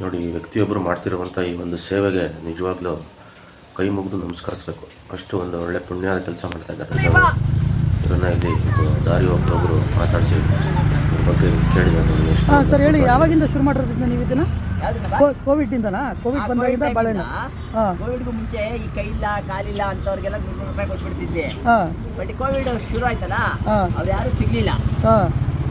ನೋಡಿ ಈ ವ್ಯಕ್ತಿಯೊಬ್ಬರು ಮಾಡ್ತಿರುವಂಥ ಈ ಒಂದು ಸೇವೆಗೆ ನಿಜವಾಗ್ಲೂ ಕೈ ಮುಗಿದು ನಮಸ್ಕರಿಸ್ಬೇಕು. ಅಷ್ಟು ಒಂದು ಒಳ್ಳೆ ಪುಣ್ಯದ ಕೆಲಸ ಮಾಡ್ತಾ ಇದ್ದಾರೆ. ಇದನ್ನು ಇಲ್ಲಿ ದಾರಿ ಒಬ್ಬರೊಬ್ಬರು ಮಾತಾಡಿಸಿ ಇದ್ರ ಬಗ್ಗೆ ಕೇಳಿದ್ದಾರೆ ನೋಡಿ ಎಷ್ಟು ಹಾಂ ಸರ್ ಹೇಳಿ ಯಾವಾಗಿಂದ ಶುರು ಮಾಡಿರೋದ್ರಿಂದ ನೀವು ಇದನ್ನ? ಕೋ- ಕೋವಿಡ್ನಿಂದನಾ? ಕೋವಿಡ್ ಬಂದಾಗಿಂದ ಬಾಳೆಹಣ್ಣು. ಹಾಂ. ಕೋವಿಡ್ಗೂ ಮುಂಚೆ ಈ ಕೈಯಿಲ್ಲ ಕಾಲಿಲ್ಲ ಅಂತವ್ರಿಗೆಲ್ಲ ನೂರು ರೂಪಾಯಿ ಕೊಟ್ಬಿಡ್ತಿದ್ದೆ ಹಾಂ. ಬಟ್ ಕೋವಿಡ್ ಶುರು ಆಯ್ತಲ್ಲ. ಅವ್ರು ಯಾರು ಸಿಗ್ಲಿಲ್ಲ. ಹಾಂ.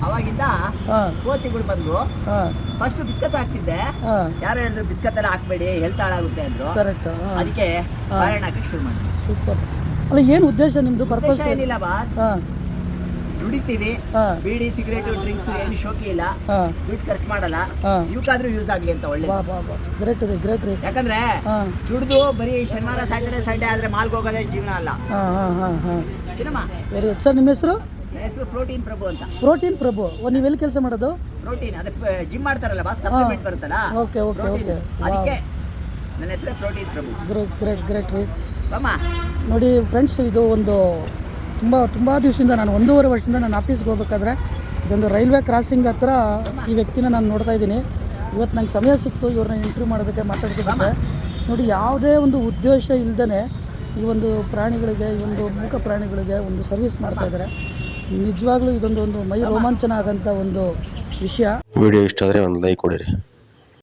ಅವಾಗಿಂದ ಹಾಂ. ಕೋತಿಗಳು ಬಂದು ಹಾಂ. ಫಸ್ಟ್ ಬಿಸ್ಕತ್ ಹಾಕ್ತಿದ್ದೆ. ಹಾಂ. ಯಾರು ಹೇಳಿದ್ರು ಬಿಸ್ಕತ್ ಎಲ್ಲ ಹಾಕ್ಬೇಡಿ ಹೆಲ್ತ್ ಹಾಳಾಗುತ್ತೆ ಅಂದ್ರು. ಕರೆಕ್ಟ್ ಅದಕ್ಕೆ ಬಾಳೆಹಣ್ಣು ಹಾಕಿ ಶುರು ಮಾಡಿ ಸೂಪರ್ ಅಲ್ಲ ಏನು ಉದ್ದೇಶ ನಿಮ್ಮದು ಪರ್ಪಸ್ ಏನಿಲ್ಲ ಬಾಸ್ ಹಾಂ. ದುಡಿತೀವಿ. ಬೀಡಿ ಸಿಗರೇಟ್ ಡ್ರಿಂಕ್ಸ್ ಏನು ಶೋಕಿ ಇಲ್ಲ. ದುಡ್ಡು ಖರ್ಚು ಮಾಡಲ್ಲ. ಇವಕ್ಕಾದ್ರೂ ಯೂಸ್ ಆಗ್ಲಿ ಅಂತ ಒಳ್ಳೆ ಗ್ರೇಟ್ ರೀ ಗ್ರೇಟ್ ರೀ. ಯಾಕಂದ್ರೆ ಹಾಂ. ದುಡ್ದು ಬರೀ ಶನಿವಾರ ಸ್ಯಾಟರ್ಡೆ ಸಂಡೇ ಆದ್ರೆ ಮಾಲ್ಗೆ ಹೋಗೋದೇ ಜೀವನ ಅಲ್ಲ. ಸರ್ ನಿಮ್ಮ ಹೆಸರು? ಹೆಸರು ಪ್ರೋಟೀನ್ ಪ್ರಭು ಅಂತ. ಪ್ರೋಟೀನ್ ಪ್ರಭು. ಓ ನೀವು ಎಲ್ಲಿ ಕೆಲಸ ಮಾಡೋದು? ಪ್ರೋಟೀನ್ ಅದೇ ಜಿಮ್ ಮಾಡ್ತಾರಲ್ಲ ಬಾ ಸಪ್ಲಿಮೆಂಟ್ ಬರುತ್ತಲ್ಲ? Okay okay protein. ಓಕೆ. ಅದಕ್ಕೆ ನನ್ನ ಹೆಸರೇ protein Prabhu. Great great great ರೀ ಬಮ್ಮ. ನೋಡಿ ಫ್ರೆಂಡ್ಸ್ ಇದು ಒಂದು ತುಂಬ ತುಂಬ ದಿವಸದಿಂದ ನಾನು ಒಂದೂವರೆ ವರ್ಷದಿಂದ ನಾನು ಆಫೀಸ್ಗೆ ಹೋಗ್ಬೇಕಾದ್ರೆ ಇದೊಂದು ರೈಲ್ವೆ ಕ್ರಾಸಿಂಗ್ ಹತ್ರ ಈ ವ್ಯಕ್ತಿನ ನಾನು ನೋಡ್ತಾ ಇದ್ದೀನಿ. ಇವತ್ತು ನಂಗೆ ಸಮಯ ಸಿಕ್ತು ಇವ್ರನ್ನ ಇಂಟರ್ವ್ಯೂ ಮಾಡೋದಕ್ಕೆ ಮಾತಾಡ್ತಿದ್ದಾರೆ ನೋಡಿ ಯಾವುದೇ ಒಂದು ಉದ್ದೇಶ ಇಲ್ಲದೇ ಈ ಒಂದು ಪ್ರಾಣಿಗಳಿಗೆ ಈ ಒಂದು ಮೂಕ ಪ್ರಾಣಿಗಳಿಗೆ ಒಂದು ಸರ್ವಿಸ್ ಮಾಡ್ತಾ ಇದ್ದಾರೆ. ನಿಜವಾಗ್ಲೂ ಇದೊಂದು ಒಂದು ಮೈ ರೋಮಾಂಚನ ಆಗಂತ ಒಂದು ವಿಷಯ. ವಿಡಿಯೋ ಇಷ್ಟ ಆದರೆ ಒಂದು ಲೈಕ್ ಕೊಡಿರಿ.